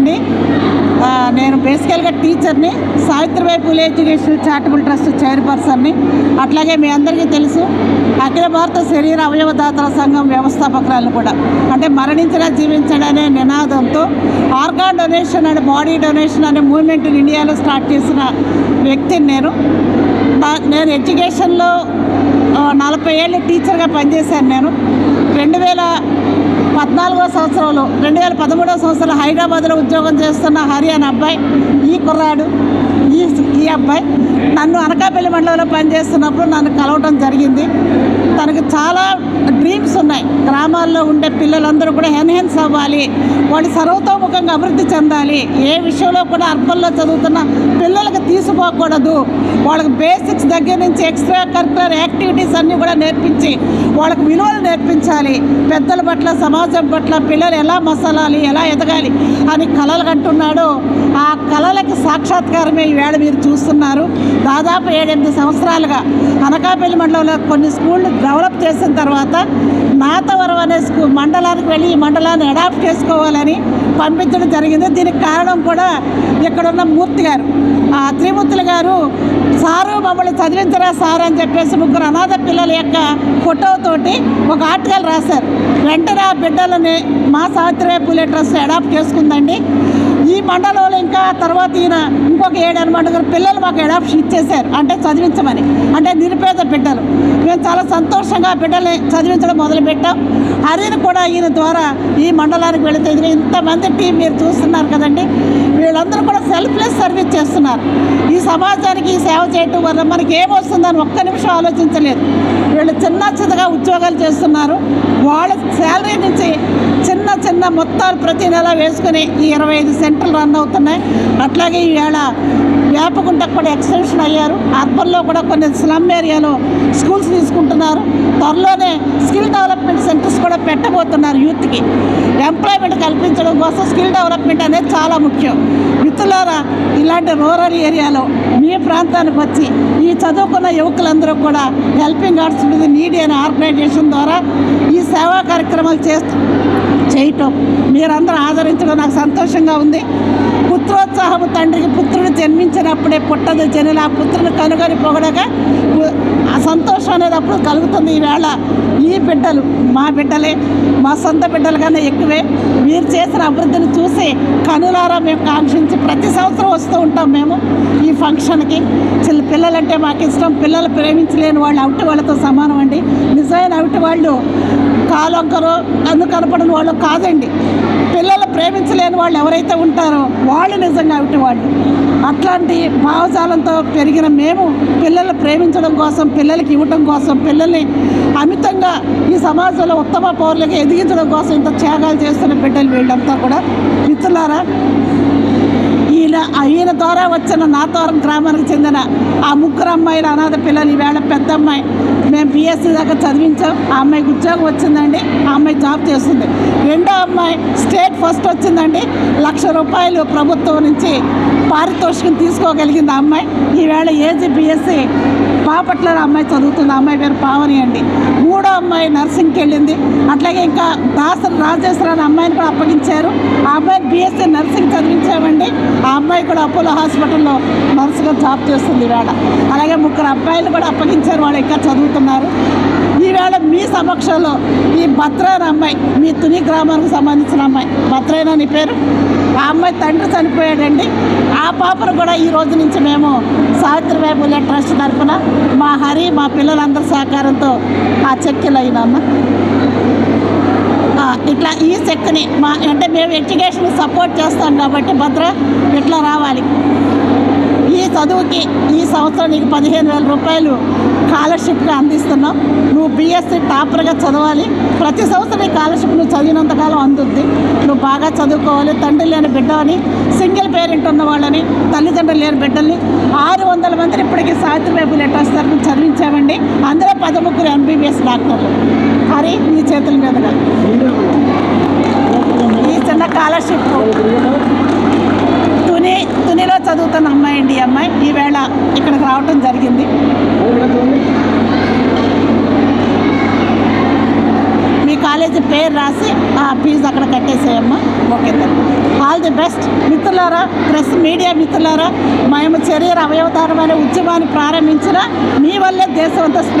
అండి నేను బేసికల్గా టీచర్ని Savitribai Phule educational charitable trust చైర్పర్సన్ని. అట్లాగే మీ అందరికీ తెలుసు అఖిల భారత శరీర అవయవదాతల సంఘం వ్యవస్థాపకురాలు కూడా. అంటే మరణించిన జీవించడనే నినాదంతో organ donation and body donation అనే మూవ్మెంట్ ఇండియాలో స్టార్ట్ చేసిన వ్యక్తిని నేను. నేను ఎడ్యుకేషన్లో నలభై ఏళ్ళు టీచర్గా పనిచేశాను నేను. రెండు వేల పద్నాలుగో సంవత్సరంలో రెండు వేల పదమూడవ సంవత్సరంలో హైదరాబాద్లో ఉద్యోగం చేస్తున్న హరి అనే అబ్బాయి ఈ కుర్రాడు ఈ ఈ అబ్బాయి నన్ను అనకాపల్లి మండలంలో పనిచేస్తున్నప్పుడు నన్ను కలవటం జరిగింది. తనకు చాలా డ్రీమ్స్ ఉన్నాయి. గ్రామాల్లో ఉండే పిల్లలందరూ కూడా ఎన్హెన్స్ అవ్వాలి. వాళ్ళు సర్వతోముఖంగా అభివృద్ధి చెందాలి. ఏ విషయంలో కూడా అర్బన్లో చదువుతున్న పిల్లలకు తీసుకోకూడదు వాళ్ళకి బేసిక్స్ దగ్గర నుంచి ఎక్స్ట్రా కరికులర్ యాక్టివిటీస్ అన్నీ కూడా నేర్పించి వాళ్ళకి విలువలు నేర్పించాలి. పెద్దల పట్ల సమాజం పట్ల పిల్లలు ఎలా మసలాలి ఎలా ఎదగాలి అని కళలు కంటున్నాడు. ఆ కళలకి సాక్షాత్కారమే ఈవేళ మీరు చూస్తున్నారు. దాదాపు ఏడెనిమిది సంవత్సరాలుగా అనకాపల్లి మండలంలో కొన్ని స్కూళ్ళు డెవలప్ చేసిన తర్వాత నాతవరం అనే స్కూ మండలానికి వెళ్ళి ఈ మండలాన్ని అడాప్ట్ చేసుకోవాలని పంపించడం జరిగింది. దీనికి కారణం కూడా ఇక్కడ ఉన్న మూర్తి గారు. ఆ త్రిమూర్తులు గారు సారు మమ్మల్ని చదివించరా సార్ అని చెప్పేసి ముగ్గురు అనాథ పిల్లల యొక్క ఫోటోతోటి ఒక ఆర్టికల్ రాశారు. వెంటనే ఆ బిడ్డలని మా సావిత్రిబాయి పూలే ట్రస్ట్ అడాప్ట్ చేసుకుందండి. ఈ మండలంలో ఇంకా తర్వాత ఈయన ఇంకొక ఏడు అనమాట పిల్లలు మాకు అడాప్షన్ ఇచ్చేశారు. అంటే చదివించమని. అంటే నిరుపేద బిడ్డలు. మేము చాలా సంతోషంగా బిడ్డల్ని చదివించడం మొదలుపెట్టాం హరిని కూడా ఈయన ద్వారా ఈ మండలానికి వెళితే ఇంతమంది టీం మీరు చూస్తున్నారు కదండి. వీళ్ళందరూ కూడా సెల్ఫ్లెస్ సర్వీస్ చేస్తున్నారు. ఈ సమాజానికి ఈ సేవ చేయటం వల్ల మనకి ఏమొస్తుందని ఒక్క నిమిషం ఆలోచించలేదు. వీళ్ళు చిన్న చిన్నగా ఉద్యోగాలు చేస్తున్నారు. వాళ్ళ శాలరీ నుంచి చిన్న చిన్న మొత్తాలు ప్రతి నెల వేసుకుని ఈ ఇరవై ఐదు సెంటర్లు రన్ అవుతున్నాయి. అట్లాగే ఈవేళ వేపకుంటకు కూడా ఎక్స్టెన్షన్ అయ్యారు. అర్బన్లో కూడా కొన్ని స్లమ్ ఏరియాలో స్కూల్స్ తీసుకుంటున్నారు. త్వరలోనే స్కిల్ డెవలప్మెంట్ సెంటర్స్ కూడా పెట్టబోతున్నారు యూత్కి. ఎంప్లాయ్మెంట్ కల్పించడం కోసం స్కిల్ డెవలప్మెంట్ అనేది చాలా ముఖ్యం. మిత్రులారా ఇలాంటి రూరల్ ఏరియాలో మీ ప్రాంతానికి వచ్చి ఈ చదువుకున్న యువకులందరూ కూడా హెల్పింగ్ ఆర్ట్స్ నీడి అనే ఆర్గనైజేషన్ ద్వారా ఈ సేవా కార్యక్రమాలు చేస్తూ చేయటం. మీరందరూ ఆదరించడం నాకు సంతోషంగా ఉంది. పుత్రోత్సాహము తండ్రికి పుత్రుడు జన్మించినప్పుడే పుట్టదు జనులు ఆ పుత్రుని కనుగొని పొగడగా ఆ సంతోషం అనేది అప్పుడు కలుగుతుంది. ఈవేళ ఈ బిడ్డలు మా బిడ్డలే మా సొంత బిడ్డల కన్నా ఎక్కువే. మీరు చేసిన అభివృద్ధిని చూసి కనులారా మేము కాంక్షించి ప్రతి సంవత్సరం వస్తూ ఉంటాం మేము ఈ ఫంక్షన్కి. చిన్న పిల్లలంటే మాకు ఇష్టం. పిల్లలు ప్రేమించలేని వాళ్ళు అవిటి వాళ్ళతో సమానం అండి. నిజమైన అవిటి వాళ్ళు కాలొక్కరు కన్ను కనపడని వాళ్ళు కాదండి. పిల్లలు ప్రేమించలేని వాళ్ళు ఎవరైతే ఉంటారో వాళ్ళు నిజంగా అవిటి వాళ్ళు అట్లాంటి భావజాలంతో పెరిగిన మేము పిల్లలు ప్రేమించడం కోసం పిల్లలకి ఇవ్వటం కోసం పిల్లల్ని అమితంగా ఈ సమాజంలో ఉత్తమ పౌరులకు ఎదిగించడం కోసం ఇంత త్యాగాలు చేస్తున్న బిడ్డలు వీళ్ళంతా కూడా. మిత్రులారా ఈయన ఈయన ద్వారా వచ్చిన నాతోరం గ్రామానికి చెందిన ఆ ముగ్గురు అమ్మాయిలు అనాథ పిల్లలు ఈవేళ పెద్ద అమ్మాయి. మేము బీఎస్సీ దాకా చదివించాం. ఆ అమ్మాయికి ఉద్యోగం వచ్చిందండి. ఆ అమ్మాయి జాబ్ చేస్తుంది. రెండో అమ్మాయి స్టేట్ ఫస్ట్ వచ్చిందండి. లక్ష రూపాయలు ప్రభుత్వం నుంచి పారితోషికం తీసుకోగలిగింది ఆ అమ్మాయి. ఈవేళ ఏజీ బీఎస్సీ బాపట్ల అమ్మాయి చదువుతుంది. అమ్మాయి పేరు పావని అండి. మూడో అమ్మాయి నర్సింగ్కి వెళ్ళింది. అట్లాగే ఇంకా దాసరి రాజేశ్వర అనే అమ్మాయిని కూడా అప్పగించారు. ఆ అమ్మాయిని బీఎస్సీ నర్సింగ్ చదివించామండి. ఆ అమ్మాయి కూడా అపోలో హాస్పిటల్లో నర్సుగా జాబ్ చేస్తుంది ఈవేళ. అలాగే ముగ్గురు అబ్బాయిలు కూడా అప్పగించారు వాళ్ళు ఇంకా చదువుతున్నారు. ఈవేళ మీ సమక్షంలో ఈ భద్రైన అమ్మాయి మీ తుని గ్రామానికి సంబంధించిన అమ్మాయి. భద్రైన నీ పేరు? ఆ అమ్మాయి తండ్రి చనిపోయాడండి. ఆ పాపను కూడా ఈ రోజు నుంచి మేము సావిత్రిబాయి పూలే ట్రస్ట్ తరఫున మా హరి మా పిల్లలందరి సహకారంతో ఆ చెక్కిలు అమ్మ. ఇట్లా ఈ శక్తిని మా అంటే మేము ఎడ్యుకేషన్ సపోర్ట్ చేస్తాం కాబట్టి భద్ర ఇట్లా రావాలి. ఈ చదువుకి ఈ సంవత్సరం నీకు పదిహేను వేల రూపాయలు స్కాలర్షిప్గా అందిస్తున్నాం. నువ్వు బీఎస్సీ టాపర్గా చదవాలి. ప్రతి సంవత్సరం ఈ స్కాలర్షిప్ నువ్వు చదివినంతకాలం అందుద్ది. నువ్వు బాగా చదువుకోవాలి. తండ్రి లేని బిడ్డని సింగిల్ పేరెంట్ ఉన్న వాళ్ళని తల్లిదండ్రులు లేని బిడ్డల్ని ఆరు వందల మంది ఇప్పటికీ సావిత్రిబాబు లెటర్స్ తరఫున చదివించామండి. అందులో పదముగ్గురు ఎంబీబీఎస్ డాక్టర్లు. హరి నీ చేతుల మీదుగా. ఈ చిన్న స్కాలర్షిప్ తుని తునిలో చదువుతున్న అమ్మాయి అండి ఈ అమ్మాయి. ఈవేళ ఇక్కడికి రావటం జరిగింది. మీ కాలేజీ పేరు రాసి ఆ ఫీజు అక్కడ కట్టేసేయమ్మా. ఓకే ఆల్ ది బెస్ట్ మిత్రులారా ప్రెస్ మీడియా మిత్రులారా మేము శరీర అవయవతారమైన ఉద్యమాన్ని ప్రారంభించిన మీ వల్లే దేశం అంతా